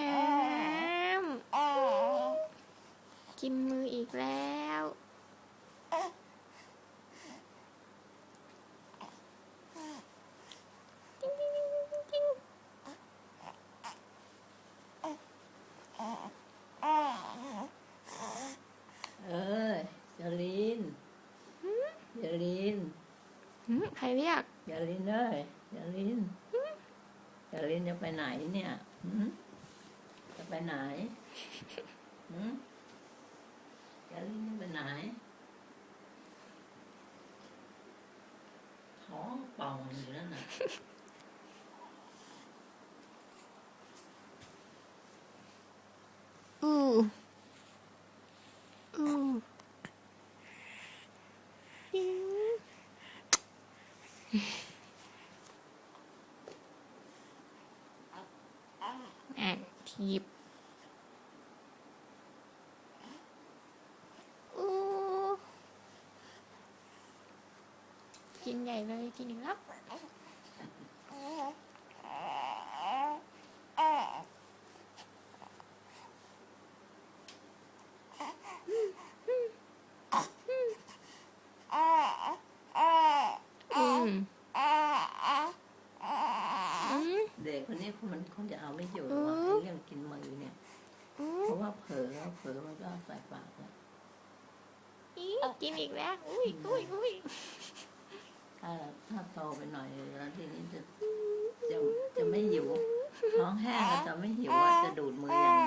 น้ำกินมืออีกแล้วติ๊งติ๊งติ๊งติ๊งติ๊งเอ้ยจารินจารินหืมใครเรียกจารินเอ้ยจารินจารินจะไปไหนเนี่ยหืมจะ ไปไหนหืมจารินจะไปไหนท้องป่องอยู่นั่นน่ะอู้อู้ติ๊งอะทีบอู้ กินใหญ่เลยกินอีกแล้วอืมอืมเด็กคนนี้มันคงจะเอาไม่อยู่อืมว่าไอ้เรื่องกินมือเนี่ยอืเพมราะว่าเผลอเผลอมันก็เอาใส่ปากแล้วอีกินอีกแล้ว อุ้ยอุ้ยอุ้ย ถ้าถ้าโตไปหน่อยแล้วทีนี้จะจะจะไม่หิวท้องแห้งจะไม่หิวว่าจะดูดมืออย่าง